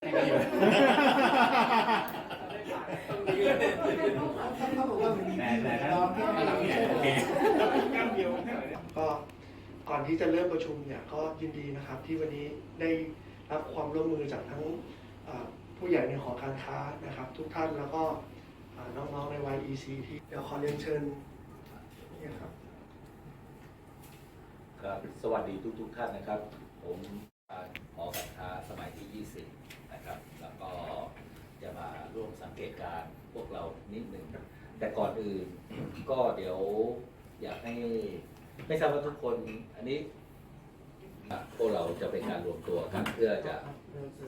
เขาบอกว่ามันมีแต่แต่ถ้าลองแค่ถ้าหลังเนี่ยโอเคก็ก่อนที่จะเริ่มประชุมเนี่ยก็ยินดีนะครับที่วันนี้ได้รับความร่วมมือจากทั้งอ่าผู้ใหญ่ในหอการค้านะครับ ทุกท่านแล้วก็อ่าน้องๆใน YEC ที่เดี๋ยวขอเรียนเชิญเนี่ยครับ ครับสวัสดีทุกทุกๆท่านนะครับ ผมหอการค้าสมัยที่ 20 จะมาร่วมสังเกตการพวกเรานิดหนึ่งแต่ก่อนอื่นก็เดี๋ยวอยากให้ไม่ทราบว่าทุกคนอันนี้พวกเราจะเป็นการรวมตัวกันเพื่อจะ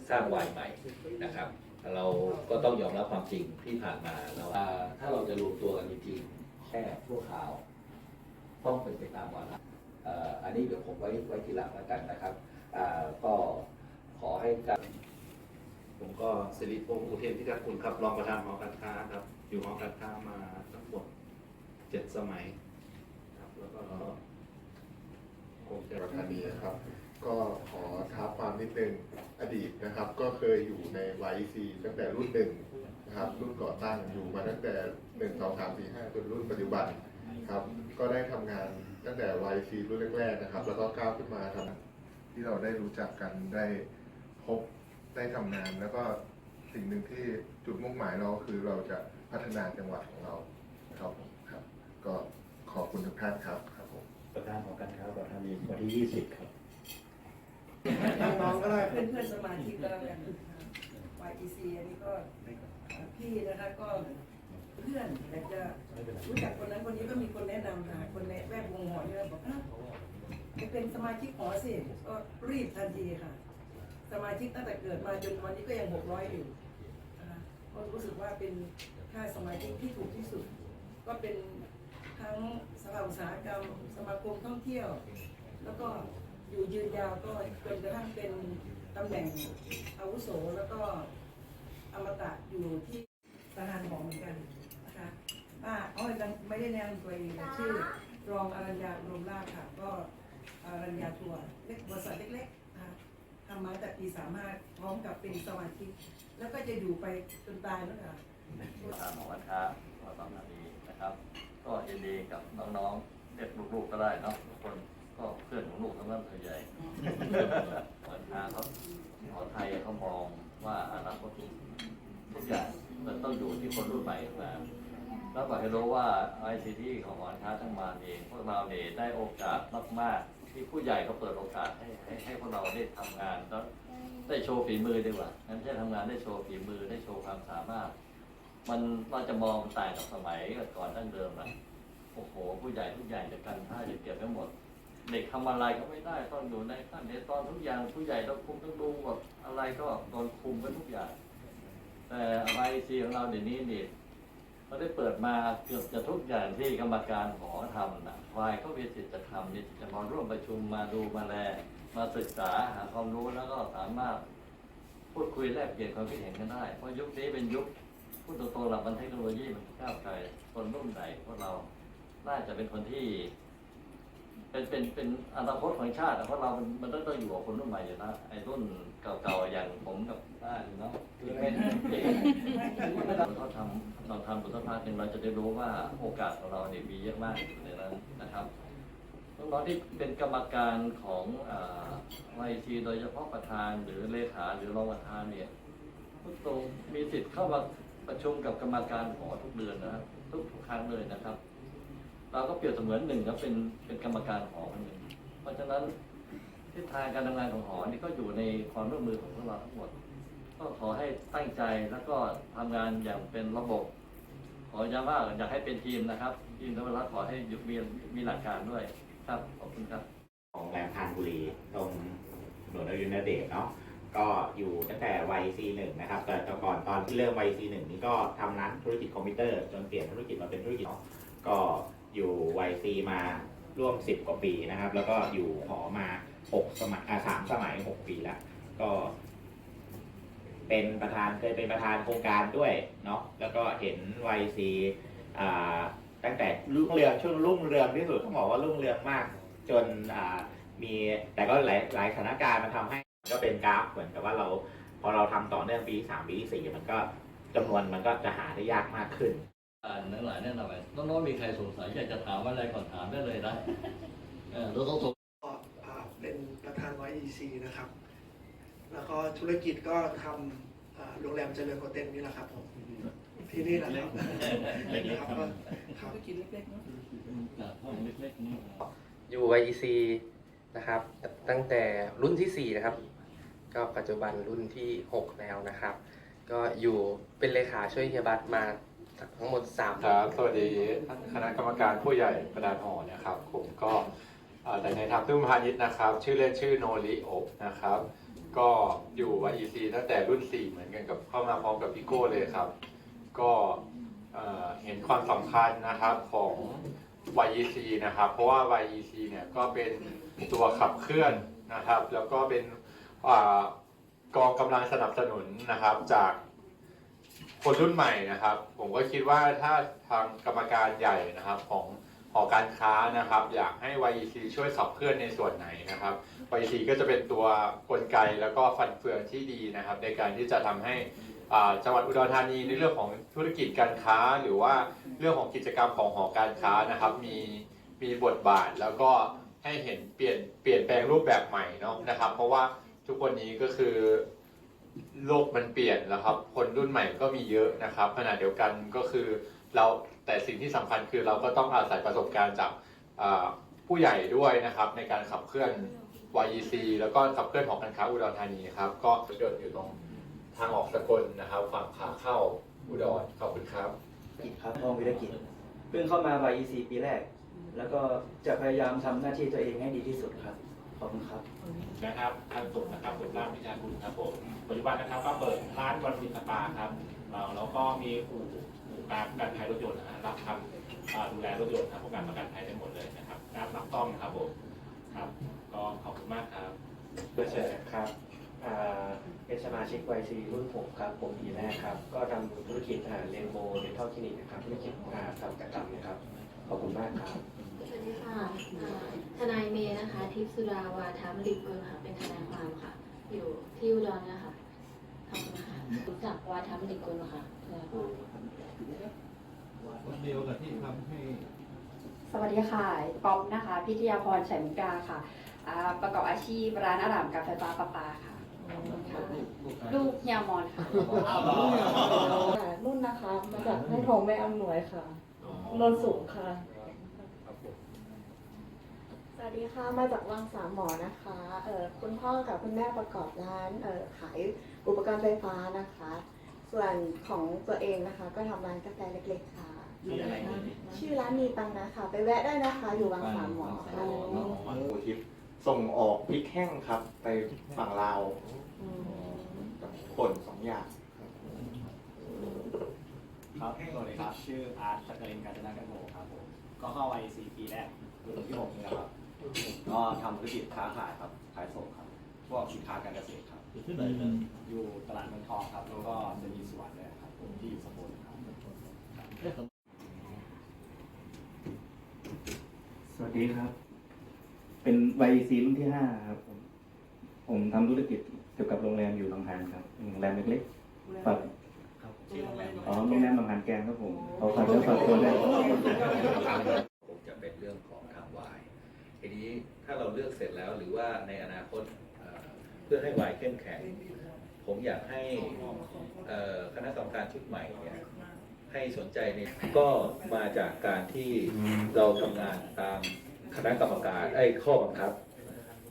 สร้างวายใหม่นะครับ เราก็ต้องยอมรับความจริงที่ผ่านมาเราถ้าเราจะรวมตัวกันจริงๆแค่ชั่วคราว ต้องเป็นไปตามวาระอันนี้เดี๋ยวผมไว้ไว้ทีหลังแล้วกันนะครับก็ขอให้การ ผมก็สิริพงษ์อุเทนพิทักษ์คุณครับรองประธานหอการค้าครับ อยู่หอการค้ามาทั้งหมดเจ็ดสมัยครับแล้วก็คงจะประธานีนะครับ ก็ขอท้าความนิดนึงอดีตนะครับ ก็เคยอยู่ใน YC ตั้งแต่รุ่นหนึ่งนะครับ รุ่นก่อตั้งอยู่มาตั้งแต่หนึ่งสองสามสี่ห้าจนรุ่นปัจจุบันครับ ก็ได้ทำงานตั้งแต่ YC รุ่นแรกๆนะครับ แล้วก็ก้าวขึ้นมาทำที่เราได้รู้จักกันได้พบ ได้ทำงาน แล้วก็สิ่งหนึ่งที่จุดมุ่งหมายเราคือเราจะพัฒนาจังหวัดของเราครับผมครับ ก็ขอบคุณทุกท่านครับครับผม ประธานของการค้าประธานีวันที่ 20 ครับ น้องๆก็ได้เพื่อนเพื่อนๆสมาชิกก็แล้วกันนะคะ YEC อันนี้ก็พี่นะคะก็เพื่อนอยากจะรู้จักคนนั้นคนนี้ก็มีคนแนะนำค่ะคนในแวดวงหอเนี่ยบอกอะไปเป็นสมาชิกหอสิก็รีบทันทีค่ะ สมาชิกตั้งแต่เกิดมาจนวันนี้ก็ยังหกร้อยอยู่นะคะก็รู้สึกว่าเป็นค่าสมาชิกที่ถูกที่สุด ก็เป็นทั้งสภาอุตสาหกรรม สมาคมท่องเที่ยว แล้วก็อยู่ยืนยาวก็จนกระทั่งเป็นตำแหน่งอาวุโสแล้วก็อมตะอยู่ที่ประธานหอเหมือนกันนะคะป้าอ้อยไม่ได้แนะนำตัวเองแต่ชื่อรองอรัญญาอุดมราชค่ะ ก็อรัญญาทัวร์เล็กบริษัทเล็กๆ นะคะทำมาตั้งแต่ปีสามห้าพร้อมกับเป็นสมาชิกแล้วก็จะอยู่ไปจนตายแหละประธานของการค้าวัดบางนาดีนะครับ ก็ยินดีกับน้องๆเด็กลูกๆก็ได้เนาะทุกคนก็เพื่อนของลูกทั้งนั้นส่วนใหญ่การค้าเขาขอไทยเขามองว่าอนาคตทุกอย่างมันต้องอยู่ที่คนรุ่นใหม่มาแล้วก็ให้รู้ว่าไอซีที่ของการค้าทั้งมาเองพวกเราเนี่ยได้โอกาสมากๆ ที่ผู้ใหญ่เขาเปิดโอกาสให้ให้ให้พวกเราได้ทำงานแล้วได้โชว์ฝีมือดีกว่างั้นไม่ใช่ทำงานได้โชว์ฝีมือได้โชว์ความสามารถ มันเราจะมองต่างกับสมัยก่อนดั้งเดิมนะโอ้โห ผู้ใหญ่ทุกอย่างจะกันท่าจะเก็บไว้หมด เด็กทำอะไรก็ไม่ได้ต้องอยู่ในขั้นในตอนทุกอย่างผู้ใหญ่ต้องคุมต้องดูแบบอะไรก็โดนคุมไว้ทุกอย่าง แต่ไอซีของเราเดี๋ยวนี้นี่ เราได้เปิดมาเกือบจะทุกอย่างที่กรรมการหอทำนะฝ่ายก็มีสิทธิ์จะทำมีสิทธิ์จะมาร่วมประชุมมาดูมาแลมาศึกษาหาความรู้แล้วก็สามารถพูดคุยแลกเปลี่ยนความคิดเห็นกันได้ เพราะยุคนี้เป็นยุคพูดตรงๆหลักมันเทคโนโลยีมันก้าวไกลคนรุ่นไหนพวกเราน่าจะเป็นคนที่ เป็นเป็นเป็นอนาคตของชาติเพราะเรามันมันต้องต้องอยู่กับคนรุ่นใหม่อยู่นะไอ้รุ่นเก่าๆอย่างผมกับป้าอยู่เนาะที่เป็นเขาทำเราทำบุตรภาพหนึ่งเราจะได้รู้ว่าโอกาสของเราเนี่ยมีเยอะมากในนั้นนะครับน้องๆที่เป็นกรรมการของไอทีโดยเฉพาะประธานหรือเลขาหรือรองประธานเนี่ยพูดตรงมีสิทธิ์เข้ามาประชุมกับกรรมการหอทุกเดือนนะครับทุกทุกครั้งเลยนะครับ เราก็เปรียบเสมือนหนึ่งครับเป็นเป็นกรรมการหอคนหนึ่งเพราะฉะนั้นทิศทางการทำงานของหอนี่ก็อยู่ในความร่วมมือของพวกเราทั้งหมด ก็ขอให้ตั้งใจแล้วก็ทำงานอย่างเป็นระบบ ขอย้ำว่าอยากให้เป็นทีมนะครับทีมทั้งหมดขอให้มีมีหลักการด้วยครับขอบคุณครับของแรมพานบุรีตรงถนนอยุธเดชเนาะก็อยู่ตั้งแต่วัย C1 นะครับแต่ก่อนตอนที่เริ่มวัย C1 นี่ก็ทำร้านธุรกิจคอมพิวเตอร์จนเปลี่ยนธุรกิจมาเป็นธุรกิจเนาะก็อยู่วัย C มาร่วม 10 กว่าปีนะครับ แล้วก็อยู่หอมา 6 สมัยอ่าสามสมัย 6 ปีแล้ว ก็ เป็นประธานเคยเป็นประธานโครงการด้วยเนาะแล้วก็เห็นวัย C อ่าตั้งแต่รุ่งเรืองช่วงรุ่งเรืองที่สุดต้องบอกว่ารุ่งเรืองมาก จนอ่ามีแต่ก็หลายหลายสถานการณ์มันทำให้ก็เป็นกราฟเหมือนกับว่าเราพอเราทำต่อเนื่องปีที่สามปีที่สี่มันก็จำนวนมันก็จะหาได้ยากมากขึ้นอ่านทั้งหลายแนะนำไปน้องๆมีใครสงสัยอยากจะถามอะไรก่อนถามได้เลยนะเออเราต้องสงก็อ่าเป็นประธาน YEC นะครับ แล้วก็ธุรกิจก็ทำอ่าโรงแรมเจริญโฮเทลนี่แหละครับผมที่นี่แหละครับนะครับก็คธุรับรกิจเล็กๆเนาะจากห้องเล็กๆนี่อยู่ YEC นะครับ ตั้งแต่รุ่นที่ 4 นะครับ ก็ปัจจุบันรุ่นที่ 6 แล้วนะครับ ก็อยู่เป็นเลขาช่วยเฮียบัตมาทั้งหมด3ครับสวัสดีท่านคณะกรรมการผู้ใหญ่ประดานหอนะครับ ผมก็เอ่อแต่ในทางพึ่งพาณิชย์นะครับ ชื่อเล่นชื่อโนริโอบนะครับ ก็อยู่ YEC ตั้งแต่รุ่น 4 เหมือนกันกับเข้ามาพร้อมกับพี่โก้เลยครับ ก็เอ่อเห็นความสำคัญนะครับของ YEC นะครับ เพราะว่า YEC เนี่ยก็เป็นตัวขับเคลื่อนนะครับ แล้วก็เป็นอ่ากองกำลังสนับสนุนนะครับจากคนรุ่นใหม่นะครับ ผมก็คิดว่าถ้าทางกรรมการใหญ่นะครับของ หอการค้านะครับ อยากให้ YEC ช่วยขับเคลื่อนในส่วนไหนนะครับ YEC ก็จะเป็นตัวกลไกแล้วก็ฟันเฟืองที่ดีนะครับ ในการที่จะทำให้จังหวัดอุดรธานีในเรื่องของธุรกิจการค้า หรือว่าเรื่องของกิจกรรมของหอการค้านะครับ มีมีบทบาทแล้วก็ให้เห็นเปลี่ยนเปลี่ยนแปลงรูปแบบใหม่เนาะนะครับ เพราะว่าทุกวันนี้ก็คือโลกมันเปลี่ยนแล้วครับ คนรุ่นใหม่ก็มีเยอะนะครับขณะเดียวกันก็คือ เราแต่สิ่งที่สำคัญคือเราก็ต้องอาศัยประสบการณ์จากอ่าผู้ใหญ่ด้วยนะครับ ในการขับเคลื่อน YEC แล้วก็ขับเคลื่อนของการค้าอุดรธานีครับ ก็เดินอยู่ตรงทางออกสกลนะครับ ฝั่งขาเข้าอุดรขอบคุณครับ กิจครับห้องวิรกิจเพิ่งเข้ามา YEC ปีแรก แล้วก็จะพยายามทำหน้าที่ตัวเองให้ดีที่สุดครับ ขอบคุณครับ นะครับท่านสุขนะครับสุขร่างวิชาคุณครับผมปัจจุบันนะครับก็เปิดร้านวันฟินสปาครับเราแล้วก็มีอู่ อู่การประกันภัยรถยนต์นะฮะรับทำอ่าดูแลรถยนต์ครับพวกการประกันภัยได้หมดเลยนะครับรับรับต้องครับผมครับก็ขอบคุณมากครับเพื่อเชิญครับอ่าเป็นสมาชิก YC รุ่น6ครับ ผมปีแรกครับ ก็ทำธุรกิจเรนโบเดนทัลคลินิกนะครับธุรกิจอ่าทำกระตันะครับ ขอบคุณมากครับ สวัสดีค่ะอ่าทนายเมย์นะคะ ทิพย์สุดาวาทามริกุลค่ะ เป็นทนายความค่ะ อยู่ที่อุดรนะคะ ขอบคุณค่ะ รู้จักวาทามริกุลค่ะทนายความคนเดียวกับที่ทำให้ สวัสดีค่ะป๊อปนะคะ พิทยาพรฉันกาค่ะอ่าประกอบอาชีพร้านอาหารกับไฟฟ้าประปาค่ะค่ะ ลูกเฮียมอนค่ะ นุ่นนะคะ มาจากให้ทองแม่อำนวยค่ะนนสูงค่ะส วัสดีค่ะ มาจากวังสามหมอนะคะ เอ่อคุณพ่อกับคุณแม่ประกอบร้านเอ่อขายอุปกรณ์ไฟฟ้านะคะ ส่วนของตัวเองนะคะก็ทำร้านกาแฟเล็กๆค่ะชื่อร้านมีตังนะคะ ไปแวะได้นะคะ อยู่วังสามหมอค่ะโอทิปส่งออกพริกแห้งครับ ไปฝั่งลาวอืมกับป่นสองอย่างครับสวัสดีครับ ชื่ออาร์ตสักกรินการจนากันโมครับผม ก็เข้า YEC ปีแรกรุ่นที่6นี่แหละครับ ก็ทำธุรกิจค้าขายครับขายส่งครับ พวกสินค้าการเกษตรครับ อยู่ที่ไหนกันอยู่ตลาดเมืองทองครับ แล้วก็จะมีสวนด้วยครับผมที่อยู่สมุทรครับเอ๊ะสวัสดีครับ เป็น YEC รุ่นที่ห้าครับผม ผมทำธุรกิจเกี่ยวกับโรงแรมอยู่หนองหานครับโรงแรมเล็กๆฝากชื่อโรงแรมอ๋อโรงแรมหนองหานแกงครับผมเขาฝากเนื้อฝากตัวด้วย ถ้าเราเลือกเสร็จแล้วหรือว่าในอนาคตเพื่อให้วายเข้มแข็ง ผมอยากให้คณะกรรมการชุดใหม่เนี่ยให้สนใจในก็มาจากการที่เราทำงานตามคณะกรรมการไอ้ข้อบังคับ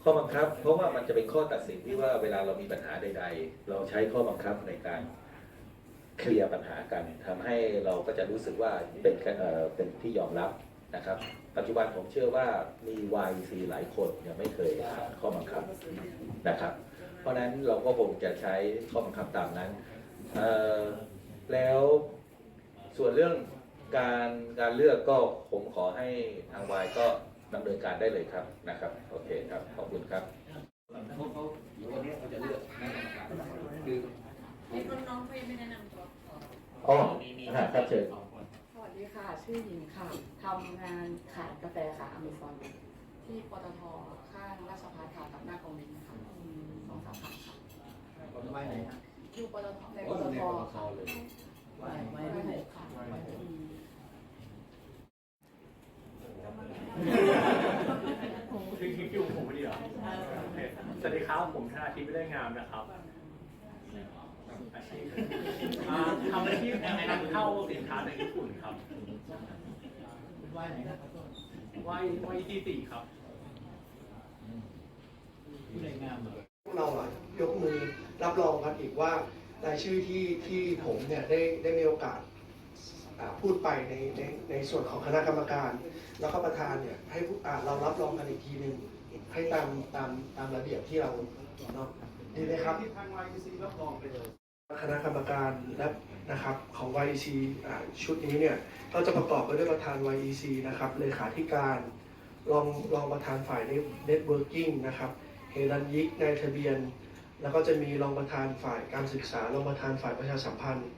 ข้อบังคับ เพราะว่ามันจะเป็นข้อตัดสินที่ว่าเวลาเรามีปัญหาใด ๆ เราใช้ข้อบังคับในการเคลียร์ปัญหากันทำให้เราก็จะรู้สึกว่าเป็นเเป็นที่ยอมรับ นะครับ ปัจจุบันผมเชื่อว่ามี YC หลายคนยังไม่เคยอ่านข้อบังคับนะครับ เพราะฉะนั้นเราก็คงจะใช้ข้อบังคับตามนั้นเอ่อแล้วส่วนเรื่องการการเลือกก็ผมขอให้ทางวายก็ดำเนินการได้เลยครับนะครับ โอเคครับขอบคุณครับเขาเขาเดี๋ยววันนี้เขาจะเลือกคณะกรรมการคือน้องๆเขายังไม่แนะนำตัวอ๋ออ่าครับเชิญสวัสดีค่ะ ชื่อหญิงค่ะทำงานขายกาแฟค่ะอเมซอนที่ปตทข้างราชพัฒค่ะกับหน้ากองบินค่ะสองสาขาค่ะไหว้ไหนฮะอยู่ปตทในปตทเลยไหว้ไหว้ไม่หกค่ะไหว้หกคือคลิปอยู่ผมพอดีเหรอโอเคสวัสดีครับผมธนาทิพย์ไม่ได้งามนะครับ อาชีพอ่าทำอาชีพนำเข้าสินค้าจากญี่ปุ่นครับไหว้ไหนนะไหว้ไหว้ที่สี่ครับผู้ใดงามเหรอพวกเราอะยกมือรับรองกันอีกว่ารายชื่อที่ที่ผมเนี่ยได้ได้มีโอกาสอ่าพูดไปในในในส่วนของคณะกรรมการ แล้วก็ประธานเนี่ยให้ผู้อ่าเรารับรองกันอีกทีหนึ่งให้ตามตามตามระเบียบที่เราเนาะดีไหมครับ ที่ทาง YEC รับรองไปเลย คณะกรรมการและนะครับของ YEC ชุดนี้เนี่ยก็จะประกอบไปด้วยประธาน YEC นะครับเลขาธิการรองรองประธานฝ่าย Networking นะครับเฮรันยิกนายทะเบียน แล้วก็จะมีรองประธานฝ่ายการศึกษารองประธานฝ่ายประชาสัมพันธ์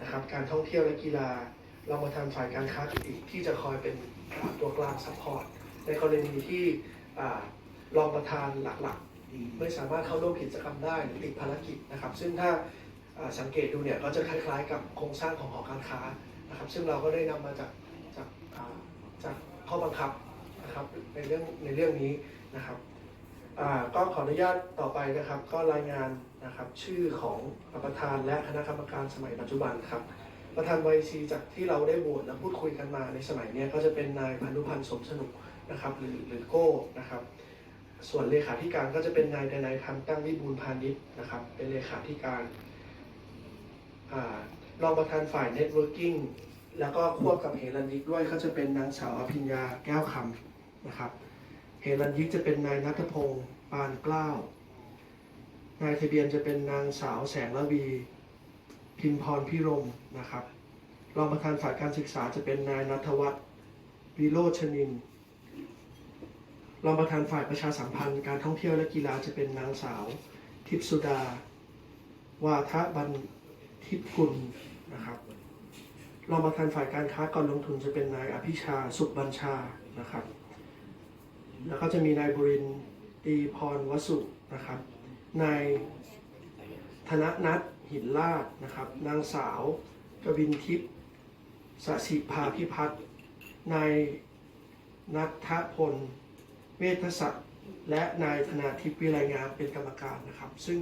นะครับ การท่องเที่ยวและกีฬารองประธานฝ่ายการค้าอีกที่จะคอยเป็นตัวกลางซัพพอร์ตในกรณีที่รองประธานหลักๆ ไม่สามารถเข้าร่วมกิจกรรมได้หรือติดภารกิจนะครับ ซึ่งถ้า สังเกตดูเนี่ยก็จะคล้ายๆกับโครงสร้างของหอการค้านะครับซึ่งเราก็ได้นำมาจากจากจากข้อบังคับนะครับในเรื่องในเรื่องนี้นะครับก็ขออนุญาตต่อไปนะครับ ก็รายงานนะครับชื่อของประธานและคณะกรรมการสมัยปัจจุบันครับประธานวซีจากที่เราได้โหวตและพูดคุยกันมาในสมัยนี้ก็จะเป็นนายพันธุพันธ์สมสนุกนะครับหรือหรือโก้นะครับ ส่วนเลขาธิการก็จะเป็นนายดนายธรรมตั้งวิบูลพาณิชย์นะครับ เป็นเลขาธิการ รองประธานฝ่าย Networking แล้วก็ควบกับเฮรันยิกด้วยก็จะเป็นนางสาวอภิญญาแก้วคำนะครับเฮรันยิกจะเป็นนายนัทพงศ์ปานเกล้านายทะเบียนจะเป็นนางสาวแสงระวีพิมพรพิรมนะครับรองประธานฝ่ายการศึกษาจะเป็นนายนัทวัฒน์วิโรชนินรองประธานฝ่ายประชาสัมพันธ์การท่องเที่ยวและกีฬาจะเป็นนางสาว ทิพสุดา วาทะบัน ทิพกุลนะครับรองประธานฝ่ายการค้าก่อนลงทุนจะเป็นนายอภิชาสุขบัญชานะครับ แล้วก็จะมีนายบุรินทร์ตีพรวสุนะครับ นายธนนัทหินลาดนะครับ นางสาวกวินทิพย์สสิภาพิพัฒน์นายนัทพลเวทศักดิ์และนายธนาทิพย์วิไลงามเป็นกรรมการนะครับ ซึ่ง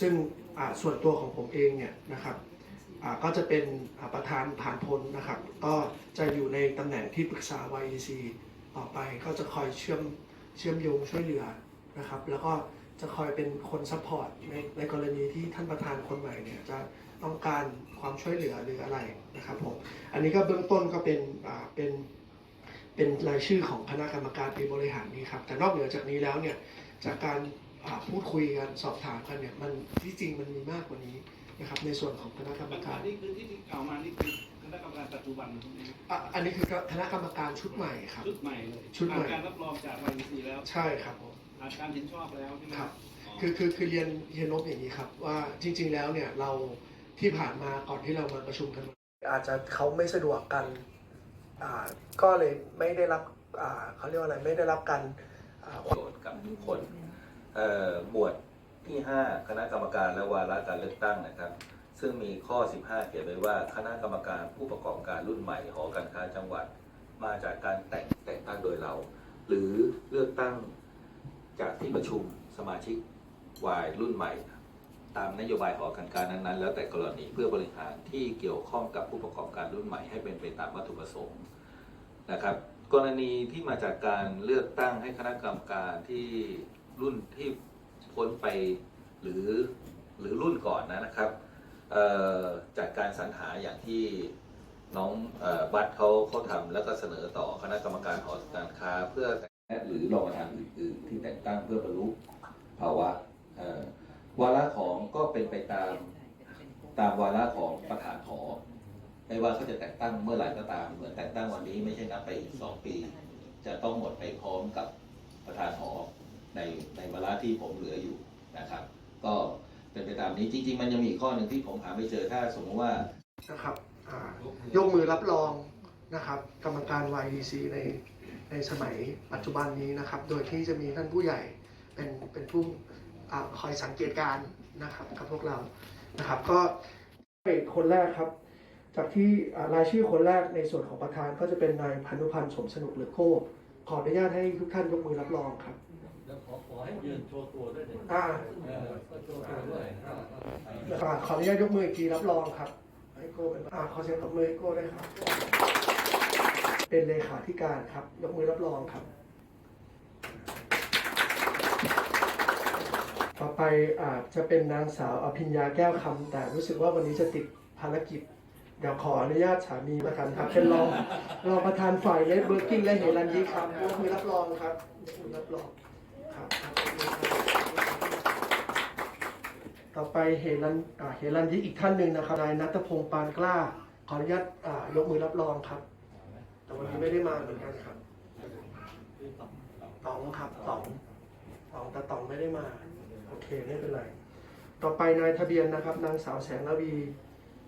ซึ่ง ส่วนตัวของผมเองเนี่ยนะครับก็จะเป็นประธานผ่านพ้นนะครับ ก็จะอยู่ในตำแหน่งที่ปรึกษา YEC ต่อไปก็จะคอยเชื่อมเชื่อมโยงช่วยเหลือนะครับ แล้วก็จะคอยเป็นคนซัพพอร์ตในในกรณีที่ท่านประธานคนใหม่เนี่ยจะต้องการความช่วยเหลือหรืออะไรนะครับผมอันนี้ก็เบื้องต้นก็เป็นเป็นเป็นรายชื่อของคณะกรรมการปีบริหารนี้ครับแต่นอกเหนือจากนี้แล้วเนี่ยจากการ พูดคุยกันสอบถามกันเนี่ยมันที่จริงมันมีมากกว่านี้นะครับในส่วนของคณะกรรมการนี่คือที่กล่าวมานี่คือคณะกรรมการปัจจุบันอะอันนี้คือคณะกรรมการชุดใหม่ครับ ชุดใหม่เลยชุดใหม่ ผ่านการรับรองจาก YEC แล้วใช่ครับผม ผ่านการเห็นชอบแล้วใช่ไหมครับ คือคือคือเรียนเรียนนบอย่างนี้ครับ ว่าจริง ๆ แล้วเนี่ยเราที่ผ่านมาก่อนที่เรามาประชุมกันอาจจะเขาไม่สะดวกกันอ่าก็เลยไม่ได้รับอ่าเขาเรียกว่าอะไรไม่ได้รับการอ่าประโยชน์กับทุกคนเอ่อ หมวดที่ 5 คณะกรรมการและวาระการเลือกตั้งนะครับ ซึ่งมีข้อ 15 เขียนไว้ว่าคณะกรรมการผู้ประกอบการรุ่นใหม่หอการค้าจังหวัด มาจากการแต่งแต่งตั้งโดยเรา หรือเลือกตั้งจากที่ประชุมสมาชิกวายรุ่นใหม่ ตามนโยบายหอการค้านั้นๆ แล้วแต่กรณีเพื่อบริหารที่เกี่ยวข้องกับผู้ประกอบการรุ่นใหม่ให้เป็นไปตามวัตถุประสงค์นะครับ กรณีที่มาจากการเลือกตั้งให้คณะกรรมการที่ รุ่นที่พ้นไปหรือหรือรุ่นก่อนนะนะครับจากการสรรหาอย่างที่น้องอบัตเขาเขาทำแล้วก็เสนอต่อคณะกรรมการหอการค้าเพื่อหรือรองประธานอื่นๆ ที่แต่งตั้งเพื่อบรรลุภาวะวาระของก็เป็นไปตามตามวาระของประธานหอไม่ว่าเขาจะแต่งตั้งเมื่อไหร่ก็ตามเหมือนแต่งตั้งวันนี้ไม่ใช่นับไปอีกสองปี จะต้องหมดไปพร้อมกับประธานหอ ในในเวลาที่ผมเหลืออยู่นะครับ ก็เป็นไปตามนี้จริง ๆ มันยังมีอีกข้อหนึ่งที่ผมหาไม่เจอถ้าสมมติว่านะครับอ่ายกมือรับรองนะครับ กรรมการ YDC ในในสมัยปัจจุบันนี้นะครับ โดยที่จะมีท่านผู้ใหญ่เป็นเป็นผู้อ่าคอยสังเกตการณ์นะครับกับพวกเรานะครับ ก็เป็นคนแรกครับ จากที่อ่ารายชื่อคนแรกในส่วนของประธานก็จะเป็นนายพันุพันธ์สมสนุกหรือโก้ขออนุญาตให้ทุกท่านยกมือรับรองครับแล้ว ขอขอให้ยืนโชว์ตัวด้วยเด็อ่าเออก็โชว์ตัวด้วยอ่าขออนุญาตยกมืออีกทีรับรองครับให้โก้เป็นอ่าขอเสียงตบมือให้โก้ด้วยครับ เป็นเลขาธิการครับ ยกมือรับรองครับ ต่อไปอ่าจะเป็นนางสาวอภิญญาแก้วคำแต่รู้สึกว่าวันนี้จะติดภารกิจ เดี๋ยวขออนุญาตสามีประธานครับ เป็นรองรองประธานฝ่ายเน็ตเวิร์กิ่งและเฮรันยีครับยกมือรับรองครับยกมือรับรอง ต่อไปเฮรันอ่าเฮรันยิกอีกท่านหนึ่งนะครับนายนัทพงศ์ปานกล้า ขออนุญาตยกมือรับรองครับ แต่วันนี้ไม่ได้มาเหมือนกันครับตองครับตองตองแต่ตองไม่ได้มา โอเคไม่เป็นไร ต่อไปนายทะเบียนนะครับ นางสาวแสงระวี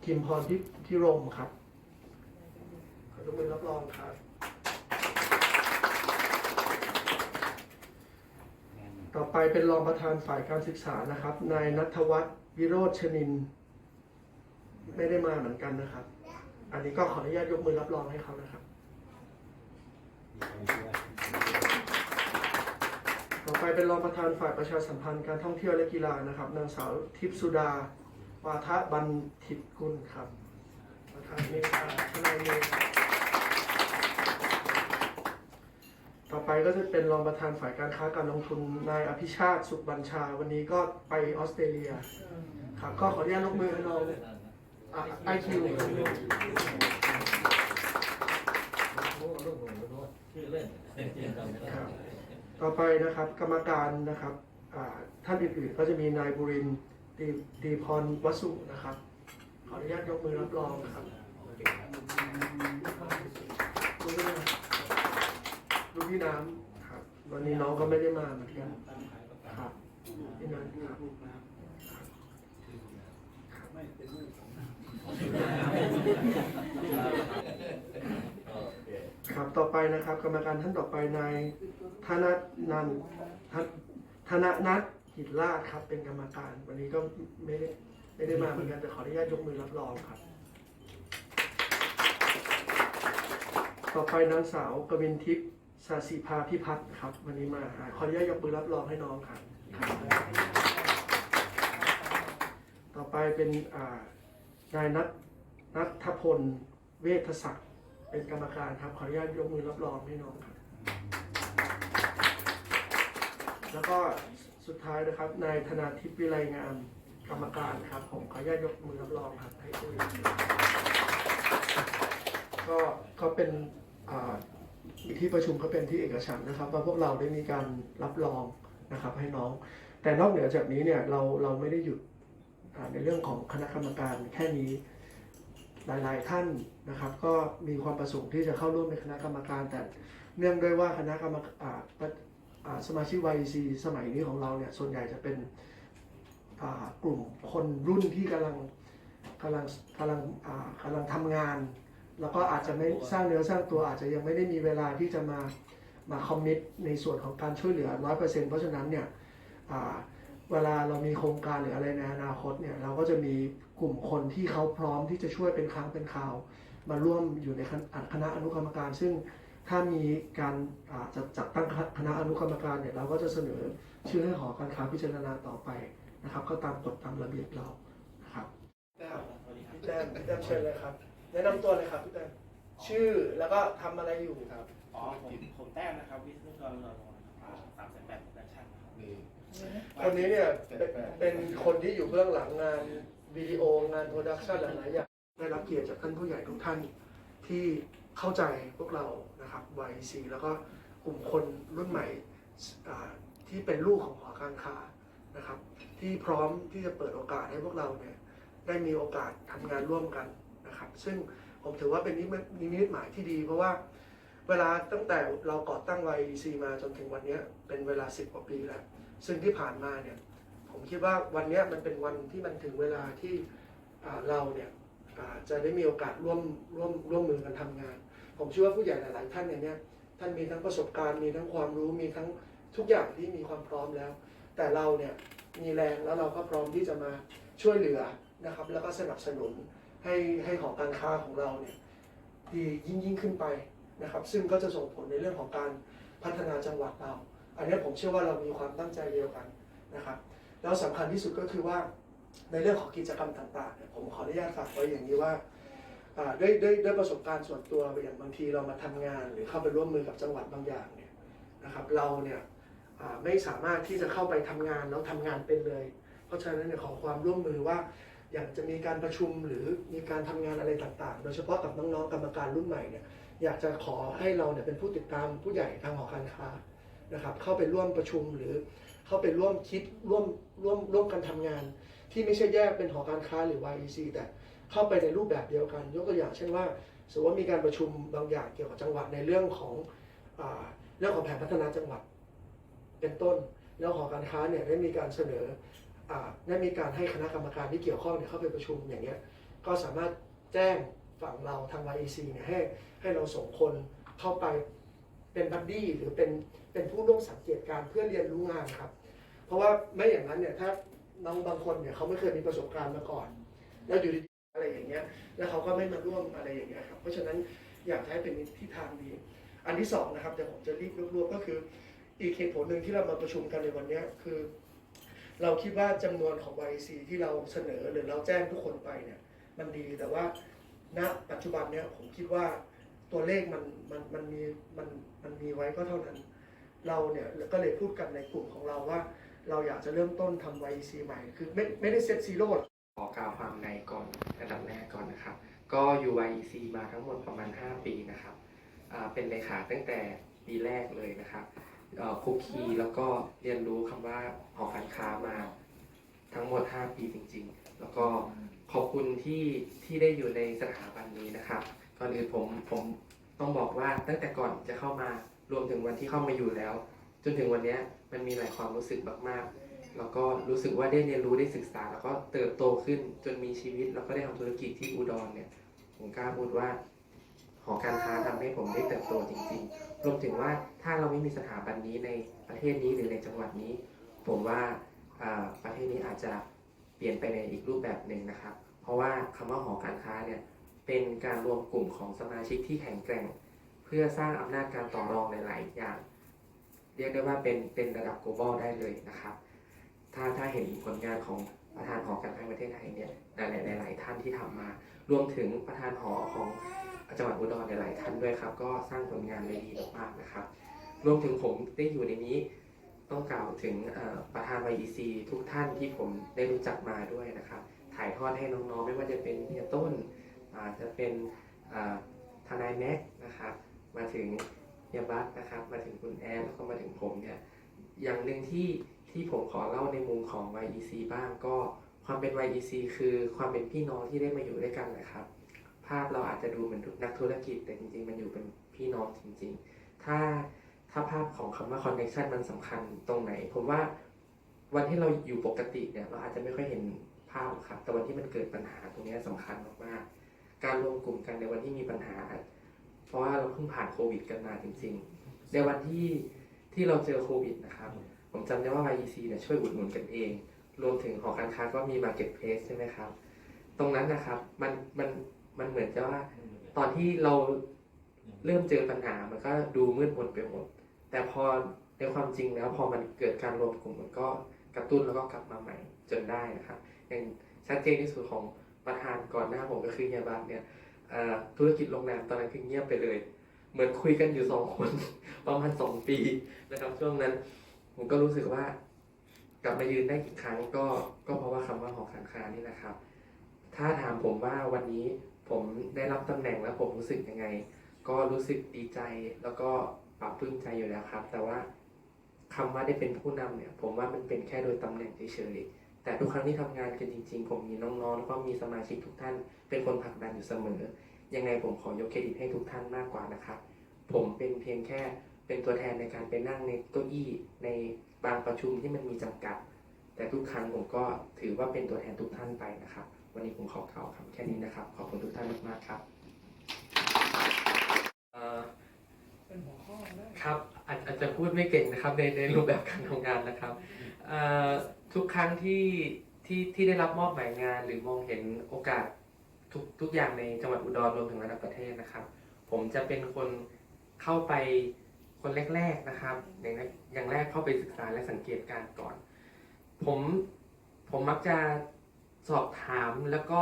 คิมพรพิพิรมครับขอยกมือรับรองครับ ต่อ ไปเป็นรองประธานฝ่ายการศึกษานะครับ นายนัทวัฒน์วิโรจน์ชนิน ไม่ได้มาเหมือนกันนะครับ อันนี้ก็ขออนุญาตยกมือรับรองให้เขานะครับ ต่อไปเป็นรองประธานฝ่ายประชาสัมพันธ์การท่องเที่ยวและกีฬานะครับนางสาวทิพสุดาวาทะบันทิตกุลครับประธานเมษาทนายเมย์ ต่อไปก็จะเป็นรองประธานฝ่ายการค้าการลงทุนนายอภิชาติสุขบัญชา วันนี้ก็ไปออสเตรเลียครับก็ขออนุญาตยกมือให้น้องไอคิวต่อไปนะครับกรรมการนะครับท่านอื่นๆก็จะมีนายบุรินทร์ตีตีพรวสุนะครับ ขออนุญาตยกมือรับรองครับลูก พี่น้ำครับ วันนี้น้องก็ไม่ได้มาเหมือนกันครับพี่นันครับครับต่อไปนะครับ กรรมการท่านต่อไปนายธนนันท์ธนธนนัทหินลาดครับ เป็นกรรมการ วันนี้ก็ไม่ได้ไม่ได้มาเหมือนกันแต่ขออนุญาตยกมือรับรองครับ ต่อไปนางสาวกวินทิพย์ สาสิภาพิพัฒน์ครับ วันนี้มาขออนุญาตยกมือรับรองให้น้องครับ ต่อไปเป็นนายนัทนัทพลเวทศักดิ์เป็นกรรมการครับ ขออนุญาตยกมือรับรองให้น้องครับ แล้วก็สุดท้ายนะครับนายธนาทิพย์วิไลงามกรรมการครับ ผมขออนุญาตยกมือรับรองครับให้ด้วยก็ก็เป็นอ่า ที่ประชุมก็เป็นที่เอกฉันนะครับว่าพวกเราได้มีการรับรองนะครับให้น้อง แต่นอกเหนือจากนี้เนี่ยเราเราไม่ได้หยุดในเรื่องของคณะกรรมการแค่นี้หลายๆท่านนะครับ ก็มีความประสงค์ที่จะเข้าร่วมในคณะกรรมการ แต่เนื่องด้วยว่าคณะกรรมการสมาชิก YC สมัยนี้ของเราเนี่ยส่วนใหญ่จะเป็นกลุ่มคนรุ่นที่กำลังกำลังกำลังกำลังทำงาน แล้วก็อาจจะไม่สร้างเนื้อสร้างตัวอาจจะยังไม่ได้มีเวลาที่จะมามาคอมมิตในส่วนของการช่วยเหลือ100%เปอร์เซ็นต์เพราะฉะนั้นเนี่ยเวลาเรามีโครงการหรืออะไรในอนาคตเนี่ยเราก็จะมีกลุ่มคนที่เขาพร้อมที่จะช่วยเป็นครั้งเป็นคราว มาร่วมอยู่ในคณะอนุกรรมการ ซึ่งถ้ามีการอ่าจะจัดตั้งคณะอนุกรรมการเนี่ยเราก็จะเสนอชื่อให้หอการค้าพิจารณาต่อไปนะครับ ก็ตามกฎตามระเบียบเรานะครับพี่แต้มพี่แต้มเชิญเลยครับ แนะนำตัวเลยครับพี่แต้มชื่อแล้วก็ทำอะไรอยู่ครับ อ๋อผมผมแต้มนะครับ วิศนุกรนนท์นะครับสามแสนแปดโปรดักชั่นนะครับคนนี้เนี่ยเป็นเป็นคนที่อยู่เบื้องหลังงานวิดีโองานโปรดักชันหลายๆอย่างได้รับเกียรติจากท่านผู้ใหญ่ทุกท่านที่เข้าใจพวกเรานะครับ YC แล้วก็กลุ่มคนรุ่นใหม่อ่าที่เป็นลูกของหอการค้านะครับ ที่พร้อมที่จะเปิดโอกาสให้พวกเราเนี่ยได้มีโอกาสทำงานร่วมกัน นะครับซึ่งผมถือว่าเป็นนิมิตนิมิตหมายที่ดี เพราะว่าเวลาตั้งแต่เราก่อตั้ง YC มาจนถึงวันนี้เป็นเวลา 10 กว่าปีแล้ว ซึ่งที่ผ่านมาเนี่ยผมคิดว่าวันนี้มันเป็นวันที่มันถึงเวลาที่เราเนี่ยจะได้มีโอกาสร่วมร่วมร่วมมือกันทำงาน ผมเชื่อว่าผู้ใหญ่หลาย ๆ ท่านในเนี้ยท่านมีทั้งประสบการณ์มีทั้งความรู้มีทั้งทุกอย่างที่มีความพร้อมแล้ว แต่เราเนี่ยมีแรงแล้วเราก็พร้อมที่จะมาช่วยเหลือนะครับ แล้วก็สนับสนุน ให้ให้หอการค้าของเราเนี่ยดียิ่งยิ่งขึ้นไปนะครับ ซึ่งก็จะส่งผลในเรื่องของการพัฒนาจังหวัดเรา อันนี้ผมเชื่อว่าเรามีความตั้งใจเดียวกันนะครับแล้วสำคัญที่สุดก็คือว่าในเรื่องของกิจกรรมต่างๆผมขออนุญาตฝากไว้อย่างนี้ว่าด้วยด้วยด้วยประสบการณ์ส่วนตัวอย่างบางทีเรามาทำงาน หรือเข้าไปร่วมมือกับจังหวัดบางอย่างเนี่ยนะครับเราเนี่ยไม่สามารถที่จะเข้าไปทำงานแล้วทำงานเป็นเลย เพราะฉะนั้นเนี่ยขอความร่วมมือว่า อยากจะมีการประชุมหรือมีการทำงานอะไรต่างๆ โดยเฉพาะกับน้องๆกรรมการรุ่นใหม่เนี่ยอยากจะขอให้เราเนี่ยเป็นผู้ติดตามผู้ใหญ่ทางหอการค้านะครับเข้าไปร่วมประชุมหรือเข้าไปร่วมคิดร่วมร่วมร่วมกันทำงาน ที่ไม่ใช่แยกเป็นหอการค้าหรือ YEC แต่เข้าไปในรูปแบบเดียวกัน ยกตัวอย่างเช่นว่าสมมติว่ามีการประชุมบางอย่างเกี่ยวกับจังหวัดในเรื่องของอเรื่องของแผนพัฒนาจังหวัดเป็นต้น แล้วหอการค้าเนี่ยได้มีการเสนอ ได้มีการให้คณะกรรมการที่เกี่ยวข้องเนี่ยเข้าไปประชุมอย่างเงี้ยก็สามารถแจ้งฝั่งเราทาง YEC เนี่ยให้ให้เราส่งคนเข้าไปเป็นบัดดี้หรือเป็นเป็นผู้ร่วมสังเกตการเพื่อเรียนรู้งานครับ เพราะว่าไม่อย่างนั้นเนี่ยถ้าน้องบางคนเนี่ยเขาไม่เคยมีประสบการณ์มาก่อน แล้วอยู่ดีอะไรอย่างเงี้ยแล้วเขาก็ไม่มาร่วมอะไรอย่างเงี้ยครับเพราะฉะนั้นอยากให้เป็นทิศทางดี อันที่สองนะครับเดี๋ยวผมจะรีบรวบๆก็คือ อีกเหตุผลหนึ่งที่เรามาประชุมกันในวันนี้คือ เราคิดว่าจำนวนของ YC ที่เราเสนอหรือเราแจ้งทุกคนไปเนี่ยมันดีแต่ว่าณปัจจุบันเนี่ยผมคิดว่าตัวเลขมันมันมันมีมันมันมีไว้ก็เท่านั้น เราเนี่ยก็เลยพูดกันในกลุ่มของเราว่า เราอยากจะเริ่มต้นทำ YC ใหม่ คือไม่ไม่ได้เซตซีโร่ขอกล่าวความในก่อนอันดับแรกก่อนนะครับก็อยู่ YEC มาทั้งหมดประมาณ 5 ปีนะครับเป็นเลขาตั้งแต่ปีแรกเลยนะครับ คุกคีแล้วก็เรียนรู้คำว่าหอการค้ามาทั้งหมด 5 ปีจริง ๆ แล้วก็ขอบคุณที่ที่ได้อยู่ในสถาบันนี้นะครับ ก่อนอื่นผมผมต้องบอกว่าตั้งแต่ก่อนจะเข้ามารวมถึงวันที่เข้ามาอยู่แล้ว จนถึงวันนี้มันมีหลายความรู้สึกมากๆ แล้วก็รู้สึกว่าได้เรียนรู้ได้ศึกษา แล้วก็เติบโตขึ้นจนมีชีวิต แล้วก็ได้ทำธุรกิจที่อุดรเนี่ยผมกล้าพูดว่า หอการค้าทำให้ผมได้เติบโตจริงๆ รวมถึงว่าถ้าเราไม่มีสถาบันนี้ในประเทศนี้หรือในจังหวัดนี้ ผมว่าประเทศนี้อาจจะเปลี่ยนไปในอีกรูปแบบหนึ่งนะครับ เพราะว่าคำว่าหอการค้าเนี่ยเป็นการรวมกลุ่มของสมาชิกที่แข็งแกร่ง เพื่อสร้างอำนาจการต่อรองหลาย ๆ อย่าง เรียกได้ว่าเป็นเป็นระดับ global ได้เลยนะครับ ถ้าถ้าเห็นผลงานของประธานหอการค้าประเทศไทยเนี่ยหลายๆหลายๆท่านที่ทำมา รวมถึงประธานหอของ จังหวัดอุดรหลายๆท่านด้วยครับ ก็สร้างผลงานได้ดีมากๆนะครับ รวมถึงผมได้อยู่ในนี้ต้องกล่าวถึงประธาน YEC ทุกท่านที่ผมได้รู้จักมาด้วยนะครับ ถ่ายทอดให้น้องๆ ไม่ว่าจะเป็นเฮียต้นอาจจะเป็นทนายแม็กซ์นะครับ มาถึงเฮียบัสนะครับ มาถึงคุณแอนแล้วก็มาถึงผมเนี่ยอย่างหนึ่งที่ที่ผมขอเล่าในมุมของ YEC บ้างก็ความเป็น YEC คือความเป็นพี่น้องที่ได้มาอยู่ด้วยกันนะครับ ภาพเราอาจจะดูเหมือนนักธุรกิจ แต่จริง ๆ มันอยู่เป็นพี่น้องจริง ๆ ถ้าถ้าภาพของคำว่า connection มันสำคัญตรงไหน ผมว่าวันที่เราอยู่ปกติเนี่ยเราอาจจะไม่ค่อยเห็นภาพครับ แต่วันที่มันเกิดปัญหาตรงนี้ยสำคัญมากๆการรวมกลุ่มกันในวันที่มีปัญหา เพราะว่าเราเพิ่งผ่านโควิด กันมาจริง ๆ ในวันที่ที่เราเจอโควิดนะครับ ผมจำได้ว่า YEC เนี่ยช่วยอุดหนุนกันเอง รวมถึงหอการค้าก็มี Marketplace ใช่ไหมครับ ตรงนั้นนะครับ มันมัน มันเหมือนจะว่าตอนที่เราเริ่มเจอปัญหามันก็ดูมืดมนไปหมด แต่พอในความจริงแล้วพอมันเกิดการรวมกลุ่มมันก็กระตุ้นแล้วก็กลับมาใหม่จนได้นะครับอย่างชัดเจนที่สุดของประธานก่อนหน้าผมก็คือเฮียบัตเนี่ยเอ่อธุรกิจโรงแรมตอนนั้นคือเงียบไปเลย เหมือนคุยกันอยู่สองคน ประมาณสองปีนะครับช่วงนั้น ผมก็รู้สึกว่ากลับมายืนได้อีกครั้งก็ก็เพราะว่าคำว่าหอการค้านี่แหละครับ ถ้าถามผมว่าวันนี้ ผมได้รับตำแหน่งแล้วผมรู้สึกยังไง ก็รู้สึกดีใจแล้วก็ปรับปลื้มใจอยู่แล้วครับ แต่ว่าคำว่าได้เป็นผู้นำเนี่ย ผมว่ามันเป็นแค่โดยตำแหน่งเฉยๆแต่ทุกครั้งที่ทำงานกันจริง ๆ ผมมีน้องๆแล้วก็มีสมาชิกทุกท่าน เป็นคนผลักดันอยู่เสมอ ยังไงผมขอยกเครดิตให้ทุกท่านมากกว่านะครับผมเป็นเพียงแค่เป็นตัวแทนในการไปนั่งในเก้าอี้ในบางประชุมที่มันมีจำกัด แต่ทุกครั้งผมก็ถือว่าเป็นตัวแทนทุกท่านไปนะครับ วันนี้ผมขอกล่าวคำแค่นี้นะครับ ขอบคุณทุกท่านมากๆครับครับอาจอาจจะพูดไม่เก่งนะครับในในรูปแบบการทำงานนะครับทุกครั้งที่ที่ที่ได้รับมอบหมายงาน หรือมองเห็นโอกาสทุกทุกอย่างในจังหวัดอุดรรวมถึงระดับประเทศนะครับ ผมจะเป็นคนเข้าไปคนแรกๆนะครับ อย่างแรกอย่างแรกเข้าไปศึกษาและสังเกตการณ์ก่อน ผมผมมักจะ สอบถามแล้วก็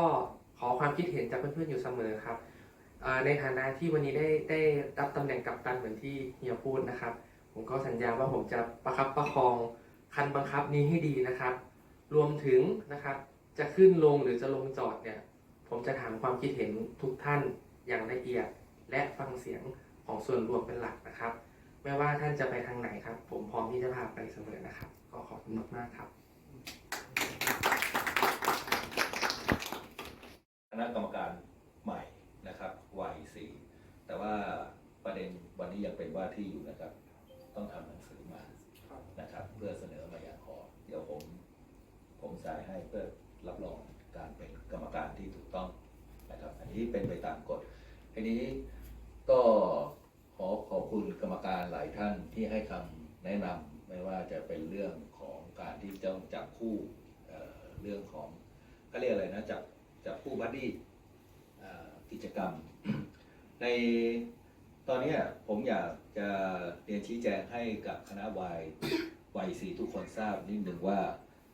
ขอความคิดเห็นจากเพื่อนๆอยู่เสมอครับในฐานะที่วันนี้ได้ได้รับตำแหน่งกัปตันเหมือนที่เฮียพูดนะครับ ผมก็สัญญาว่าผมจะประคับประคองคันบังคับนี้ให้ดีนะครับ รวมถึงนะครับจะขึ้นลงหรือจะลงจอดเนี่ย ผมจะถามความคิดเห็นทุกท่านอย่างละเอียด และฟังเสียงของส่วนรวมเป็นหลักนะครับ ไม่ว่าท่านจะไปทางไหนครับ ผมพร้อมที่จะพาไปเสมอนะครับ ก็ขอบคุณมากๆครับ ณะกรรมการใหม่นะครับ YC แต่ว่าประเด็นวันนี้ยังเป็นว่าที่อยู่นะครับ ต้องทำหนังสือมานะครับ เพื่อเสนอมาอย่างขอเดี๋ยวผม ผมสายให้เพื่อรับรองการเป็นกรรมการที่ถูกต้องนะครับ อันนี้เป็นไปตามกฎทีนี้ก็ขอขอบคุณกรรมการหลายท่านที่ให้คำแนะนำไม่ว่าจะเป็นเรื่องของการที่จะจับคู่เเรื่องของเขาเรียกอะไรนะจับ จับคู่บัดดี้กิจกรรม ในตอนนี้ผมอยากจะเรียนชี้แจงให้กับคณะวายวายซีทุกคนทราบนิดหนึ่งว่า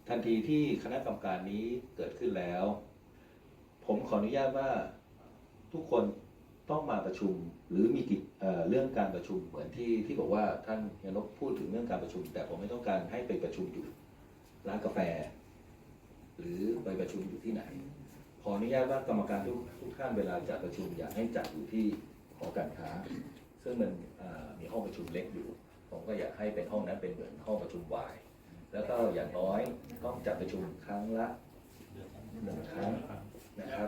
ทันทีที่คณะกรรมการนี้เกิดขึ้นแล้ว ผมขออนุญาตว่าทุกคนต้องมาประชุมหรือมีกิจเเรื่องการประชุมเหมือนที่ที่บอกว่าท่านยนกพูดถึงเรื่องการประชุม แต่ผมไม่ต้องการให้ไปประชุมอยู่ร้านกาแฟ หรือไปประชุมอยู่ที่ไหน ขออนุญาตว่ากรรมการทุกทุกท่านเวลาจัดประชุมอยากให้จัดอยู่ที่หอการค้า ซึ่งมันเอ่อมีห้องประชุมเล็กอยู่ ผมก็อยากให้เป็นห้องนั้นเป็นเหมือนห้องประชุมวายแล้วก็อย่างน้อยต้องจัดประชุมครั้งละหนึ่งครั้งนะครับ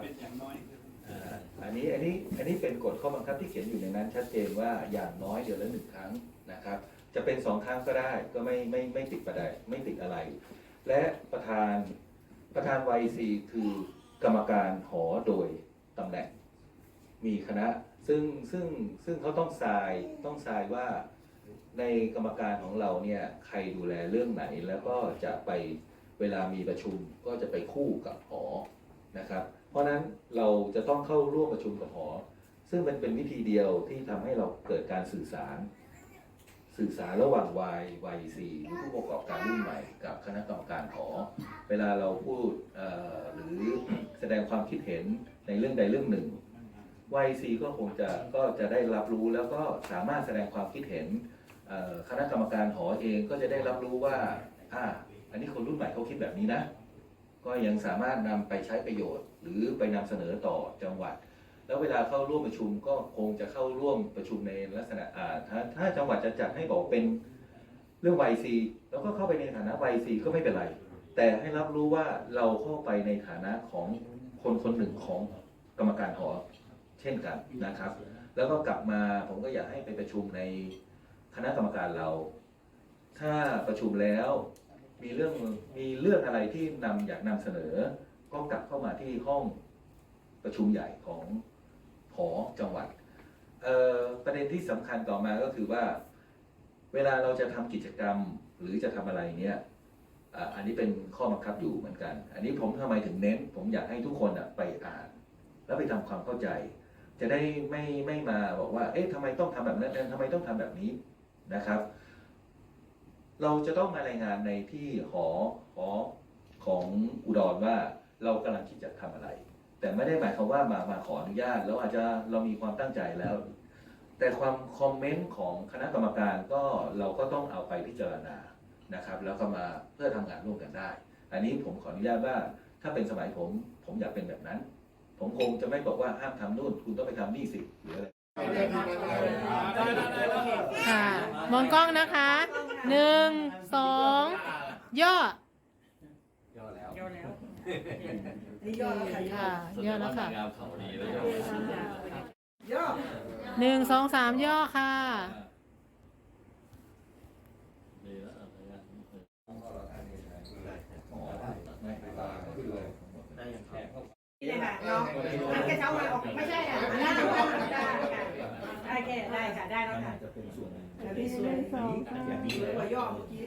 อ่าอันนี้อันนี้อันนี้เป็นกฎข้อบังคับที่เขียนอยู่ในนั้น ชัดเจนว่าอย่างน้อยเดือนละหนึ่งครั้งนะครับ จะเป็นสองครั้งก็ได้ก็ไม่ไม่ไม่ติดประเดไม่ติดอะไร และประธานประธาน YC คือ กรรมการหอโดยตำแหน่ง มีคณะซึ่งซึ่งซึ่งเขาต้องทรายต้องทรายว่าในกรรมการของเราเนี่ยใครดูแลเรื่องไหนแล้วก็จะไปเวลามีประชุมก็จะไปคู่กับหอนะครับ เพราะฉะนั้นเราจะต้องเข้าร่วมประชุมกับหอ ซึ่งมันเป็นวิธีเดียวที่ทำให้เราเกิดการสื่อสาร สื่อสารระหว่าง Y YC หรือผู้ประกอบการรุ่นใหม่กับคณะกรรมการหอเวลาเราพูดหรือแสดงความคิดเห็นในเรื่องใดเรื่องหนึ่ง YC ก็คงจะก็จะได้รับรู้แล้วก็สามารถแสดงความคิดเห็นคณะกรรมการหอเองก็จะได้รับรู้ว่าอ่าอันนี้คนรุ่นใหม่เขาคิดแบบนี้นะ ก็ยังสามารถนำไปใช้ประโยชน์ หรือไปนำเสนอต่อจังหวัด แล้วเวลาเข้าร่วมประชุมก็คงจะเข้าร่วมประชุมในลักษณะอ่าถ้าถ้าจังหวัดจะจัดให้บอกเป็นเรื่อง YC แล้วก็เข้าไปในฐานะ YC ก็ไม่เป็นไร แต่ให้รับรู้ว่าเราเข้าไปในฐานะของคนคนหนึ่งของกรรมการหอเช่นกันนะครับ แล้วก็กลับมาผมก็อยากให้ไปประชุมในคณะกรรมการเรา ถ้าประชุมแล้วมีเรื่องมีเรื่องอะไรที่นำอยากนำเสนอ ก็กลับเข้ามาที่ห้องประชุมใหญ่ของ หอจังหวัดประเด็นที่สำคัญต่อมาก็คือว่า เวลาเราจะทำกิจกรรมหรือจะทำอะไรเนี่ยอันนี้เป็นข้อบังคับอยู่เหมือนกัน อันนี้ผมทำไมถึงเน้น ผมอยากให้ทุกคนไปอ่าน แล้วไปทำความเข้าใจ จะได้ไม่ไม่มาบอกว่า เอ๊ะทำไมต้องทำแบบนั้นทำไมต้องทำแบบนี้นะครับ เราจะต้องมารายงานในที่หอหอของอุดรว่าเรากำลังคิดจะทำอะไร แต่ไม่ได้หมายความว่ามามาขออนุญาตแล้วอาจจะเรามีความตั้งใจแล้ว แต่ความคอมเมนต์ของคณะกรรมการก็เราก็ต้องเอาไปพิจารณานะครับ แล้วก็มาเพื่อทำงานร่วมกันได้ อันนี้ผมขออนุญาตว่าถ้าเป็นสมัยผมผมอยากเป็นแบบนั้น ผมคงจะไม่บอกว่าห้ามทำนู่นคุณต้องไปทำนี่สิหรืออะไรค่ะ มองกล้องนะคะหนึ่งสองย่อย่อแล้วย่อแล้ว นี่ย่อแล้วค่ะค่ะย่อแล้วค่ะงามเขาดีแล้วย่อหนึ่งสองสามย่อค่ะ ดีแล้วนี่เลยค่ะน้องอันแกเช้ามาออกไม่ใช่อะอันนั้นได้ค่ะได้แค่ได้ค่ะได้แล้วค่ะจะเป็นส่วนหนึ่งอันนี้สวยสวยกว่าย่อเมื่อกี้